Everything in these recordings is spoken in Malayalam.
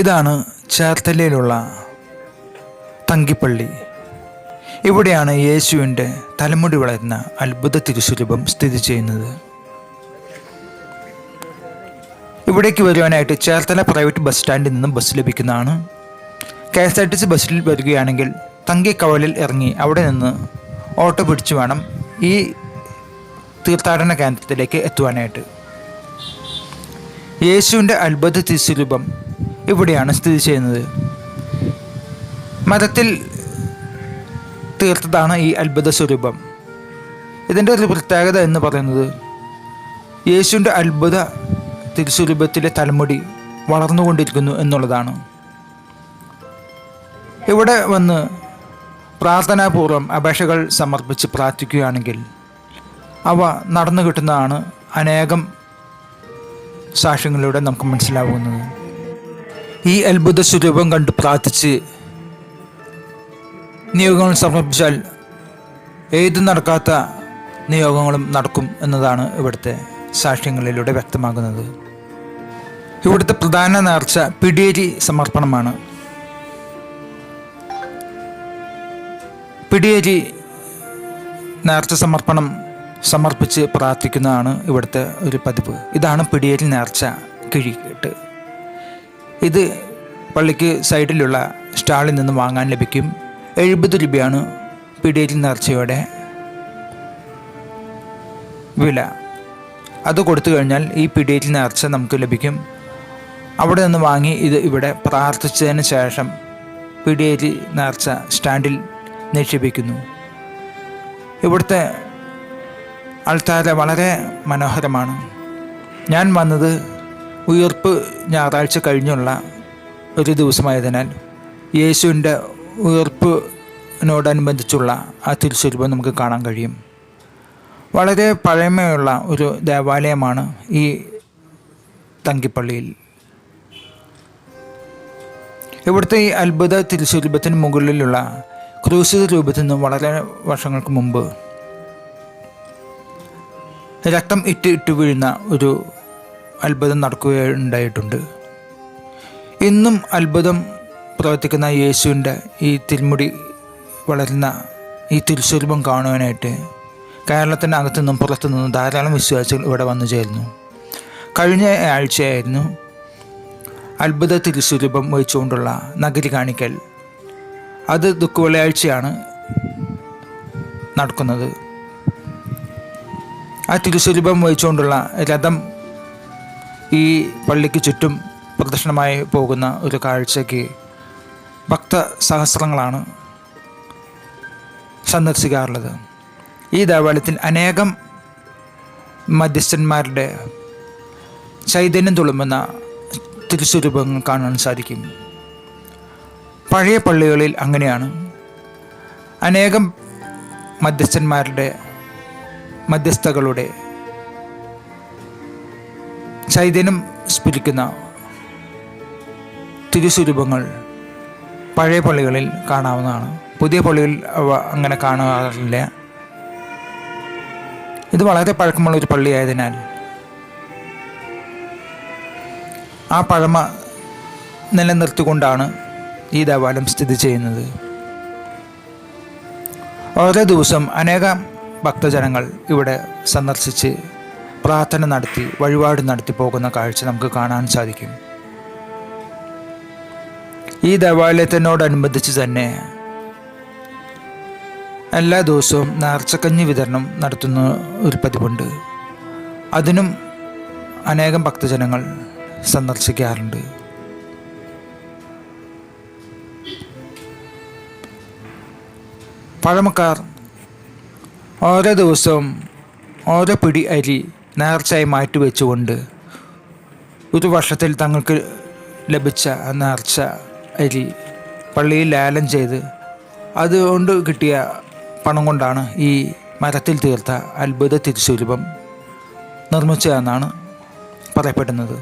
ഇതാണ് ചേർത്തലയിലുള്ള തങ്കിപ്പള്ളി. ഇവിടെയാണ് യേശുവിന്റെ തലമുടി വളരുന്ന അത്ഭുത തിരുസ്വരൂപം സ്ഥിതി ചെയ്യുന്നത്. ഇവിടേക്ക് വരുവാനായിട്ട് ചേർത്തല പ്രൈവറ്റ് ബസ് സ്റ്റാൻഡിൽ നിന്നും ബസ് ലഭിക്കുന്നതാണ്. K S R T C ബസ്സിൽ വരികയാണെങ്കിൽ തങ്കിക്കവലിൽ ഇറങ്ങി അവിടെ നിന്ന് ഓട്ടോ പിടിച്ചു വേണം ഈ തീർത്ഥാടന കേന്ദ്രത്തിലേക്ക് എത്തുവാനായിട്ട്. യേശുവിന്റെ അത്ഭുത തിരുസ്വരൂപം ഇവിടെയാണ് സ്ഥിതി ചെയ്യുന്നത്. മതത്തിൽ തീർത്തതാണ് ഈ അത്ഭുത സ്വരൂപം. ഇതിന്റെ ഒരു പ്രത്യേകത എന്ന് പറയുന്നത് യേശുവിന്റെ അത്ഭുത തിരുസ്വരൂപത്തിലെ തലമുടി വളർന്നുകൊണ്ടിരിക്കുന്നു എന്നുള്ളതാണ്. ഇവിടെ വന്ന് പ്രാർത്ഥനാപൂർവം അപേക്ഷകൾ സമർപ്പിച്ച് പ്രാർത്ഥിക്കുകയാണെങ്കിൽ അവ നടന്നു കിട്ടുന്നതാണ് അനേകം സാക്ഷ്യങ്ങളിലൂടെ നമുക്ക് മനസ്സിലാവുന്നത്. ഈ അത്ഭുത സ്വരൂപം കണ്ട് പ്രാർത്ഥിച്ച് നിയോഗങ്ങൾ സമർപ്പിച്ചാൽ ഏത് നടക്കാത്ത നിയോഗങ്ങളും നടക്കും എന്നതാണ് ഇവിടുത്തെ സാക്ഷ്യങ്ങളിലൂടെ വ്യക്തമാകുന്നത്. ഇവിടുത്തെ പ്രധാന നേർച്ച പിടിയേരി സമർപ്പണമാണ്. പിടിയേരി നേർച്ച സമർപ്പണം സമർപ്പിച്ച് പ്രാർത്ഥിക്കുന്നതാണ് ഇവിടുത്തെ ഒരു പതിവ്. ഇതാണ് പിടിയേരി നേർച്ച കിഴിയിട്ട് ഇത് പള്ളിക്ക് സൈഡിലുള്ള സ്റ്റാളിൽ നിന്ന് വാങ്ങാൻ ലഭിക്കും. എഴുപത് രൂപയാണ് പിടിയേറ്റിൽ നേർച്ചയുടെ വില. അത് കൊടുത്തു കഴിഞ്ഞാൽ ഈ പിടിയേറ്റിൽ നേർച്ച നമുക്ക് ലഭിക്കും. അവിടെ നിന്ന് വാങ്ങി ഇത് ഇവിടെ പ്രാർത്ഥിച്ചതിന് ശേഷം പിടിയേറ്റിൽ നേർച്ച സ്റ്റാൻഡിൽ നിക്ഷേപിക്കുന്നു. ഇവിടുത്തെ അൾത്താര വളരെ മനോഹരമാണ്. ഞാൻ വന്നത് ഉയർപ്പ് ഞായറാഴ്ച കഴിഞ്ഞുള്ള ഒരു ദിവസമായതിനാൽ യേശുവിന്റെ ഉയർപ്പിനോടനുബന്ധിച്ചുള്ള ആ തിരുസ്വരൂപം നമുക്ക് കാണാൻ കഴിയും. വളരെ പഴമയുള്ള ഒരു ദേവാലയമാണ് ഈ തങ്കിപ്പള്ളിയിൽ. ഇവിടുത്തെ ഈ അത്ഭുത തിരുസ്വരൂപത്തിന് മുകളിലുള്ള ക്രൂശിത രൂപത്തിൽ നിന്നും വളരെ വർഷങ്ങൾക്ക് മുമ്പ് രക്തം ഇട്ട് ഇട്ട് വീഴുന്ന ഒരു അത്ഭുതം നടക്കുകയുണ്ടായിട്ടുണ്ട്. ഇന്നും അത്ഭുതം പ്രവർത്തിക്കുന്ന യേശുവിന്റെ ഈ തിരുമുടി വളരുന്ന ഈ തിരുസ്വരൂപം കാണുവാനായിട്ട് കേരളത്തിന്റെ അകത്തു നിന്നും പുറത്തു നിന്നും ധാരാളം വിശ്വാസികൾ ഇവിടെ വന്നു ചേരുന്നു. കഴിഞ്ഞ ആഴ്ചയായിരുന്നു അത്ഭുത തിരുസ്വരൂപം വഹിച്ചുകൊണ്ടുള്ള നഗരി കാണിക്കൽ. അത് ദുഃഖവെള്ളിയാഴ്ചയാണ് നടക്കുന്നത്. ആ തിരുസ്വരൂപം വഹിച്ചുകൊണ്ടുള്ള രഥം ഈ പള്ളിക്ക് ചുറ്റും പ്രദക്ഷിണമായി പോകുന്ന ഒരു കാഴ്ചയ്ക്ക് ഭക്ത സഹസ്രങ്ങളാണ് സന്ദർശിക്കാറുള്ളത്. ഈ ദേവാലയത്തിൽ അനേകം മധ്യസ്ഥന്മാരുടെ ചൈതന്യം തുളുമ്പുന്ന തിരുസ്വരൂപങ്ങൾ കാണാൻ സാധിക്കും. പഴയ പള്ളികളിൽ അങ്ങനെയാണ്. അനേകം മധ്യസ്ഥന്മാരുടെ മധ്യസ്ഥകളുടെ ചൈതന്യം സ്ഫുരിക്കുന്ന തിരുസ്വരൂപങ്ങൾ പഴയ പള്ളികളിൽ കാണാവുന്നതാണ്. പുതിയ പള്ളികളിൽ അങ്ങനെ കാണാറില്ല. ഇത് വളരെ പഴക്കമുള്ള ഒരു പള്ളിയായതിനാൽ ആ പഴമ നിലനിർത്തിക്കൊണ്ടാണ് ഈ ദേവാലയം സ്ഥിതി ചെയ്യുന്നത്. ഓരോ ദിവസം അനേകം ഭക്തജനങ്ങൾ ഇവിടെ സന്ദർശിച്ച് പ്രാർത്ഥന നടത്തി വഴിപാട് നടത്തി പോകുന്ന കാഴ്ച നമുക്ക് കാണാൻ സാധിക്കും. ഈ ദേവാലയത്തിനോടനുബന്ധിച്ച് തന്നെ എല്ലാ ദിവസവും നേർച്ചക്കഞ്ഞി വിതരണം നടത്തുന്ന ഒരു പതിവുണ്ട്. അതിനും അനേകം ഭക്തജനങ്ങൾ സന്ദർശിക്കാറുണ്ട്. പഴമക്കാർ ഓരോ ദിവസവും ഓരോ പിടി അരി നേർച്ചയായി മാറ്റി വെച്ചുകൊണ്ട് ഒരു വർഷത്തിൽ തങ്ങൾക്ക് ലഭിച്ച ആ നേർച്ച അരി പള്ളിയിൽ ലാലം ചെയ്ത് അതുകൊണ്ട് കിട്ടിയ പണം കൊണ്ടാണ് ഈ മരത്തിൽ തീർത്ത അത്ഭുത തിരുസ്വരൂപം നിർമ്മിച്ചതെന്നാണ് പറയപ്പെടുന്നത്.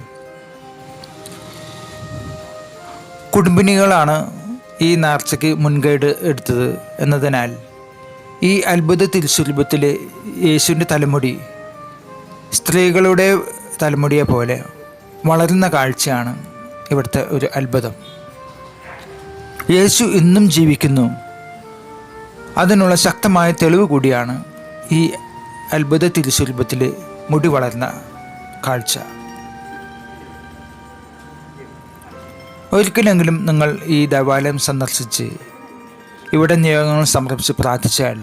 കുടുംബിനികളാണ് ഈ നേർച്ചയ്ക്ക് മുൻകൈ എടുത്തത് എന്നതിനാൽ ഈ അത്ഭുത തിരുസ്വരൂപത്തിലെ യേശുവിന്റെ തലമുടി സ്ത്രീകളുടെ തലമുടിയെ പോലെ വളരുന്ന കാഴ്ചയാണ് ഇവിടുത്തെ ഒരു അത്ഭുതം. യേശു ഇന്നും ജീവിക്കുന്നു. അതിനുള്ള ശക്തമായ തെളിവ് കൂടിയാണ് ഈ അത്ഭുത തിരുസ്വരൂപത്തിൽ മുടി വളർന്ന കാഴ്ച. ഒരിക്കലെങ്കിലും നിങ്ങൾ ഈ ദേവാലയം സന്ദർശിച്ച് ഇവിടെ നിയോഗങ്ങൾ സമർപ്പിച്ച് പ്രാർത്ഥിച്ചാൽ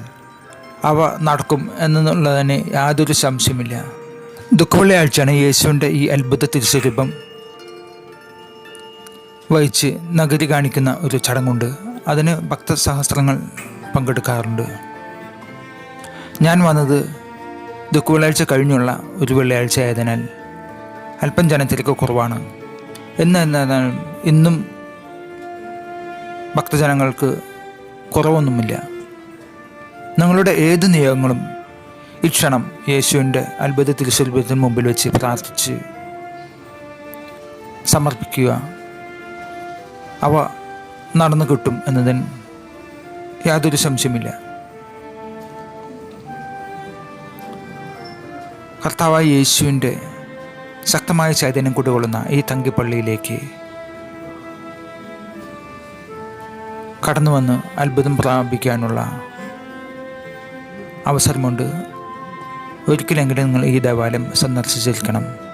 അവ നടക്കും എന്നുള്ളതിന് യാതൊരു സംശയമില്ല ദുഃഖവെള്ളിയാഴ്ചയാണ് യേശുവിന്റെ ഈ അത്ഭുത തിരുസ്വരൂപം വഹിച്ച് നഗതി കാണിക്കുന്ന ഒരു ചടങ്ങുണ്ട്. അതിന് ഭക്തസഹസ്രങ്ങൾ പങ്കെടുക്കാറുണ്ട്. ഞാൻ വന്നത് ദുഃഖവെള്ളിയാഴ്ച കഴിഞ്ഞുള്ള ഒരു വെള്ളിയാഴ്ച ആയതിനാൽ അല്പം ജനത്തിരക്ക് കുറവാണ്. എന്ന് എന്നാൽ ഇന്നും ഭക്തജനങ്ങൾക്ക് കുറവൊന്നുമില്ല. നിങ്ങളുടെ ഏത് നിയോഗങ്ങളും ഈ ക്ഷണം യേശുവിന്റെ അത്ഭുത തിരുസ്വരൂപത്തിന് മുമ്പിൽ വെച്ച് പ്രാർത്ഥിച്ച് സമർപ്പിക്കുക. അവ നടന്നു കിട്ടും എന്നതിന് യാതൊരു സംശയമില്ല കർത്താവായ യേശുവിന്റെ ശക്തമായ ചൈതന്യം കൊണ്ടുകൊള്ളുന്ന ഈ തങ്കിപ്പള്ളിയിലേക്ക് കടന്നു വന്ന് അത്ഭുതം പ്രാപിക്കാനുള്ള അവസരമുണ്ട്. ഒരിക്കലെങ്കിലും നിങ്ങൾ ഈ ദേവാലയം സന്ദർശിച്ചിരിക്കണം.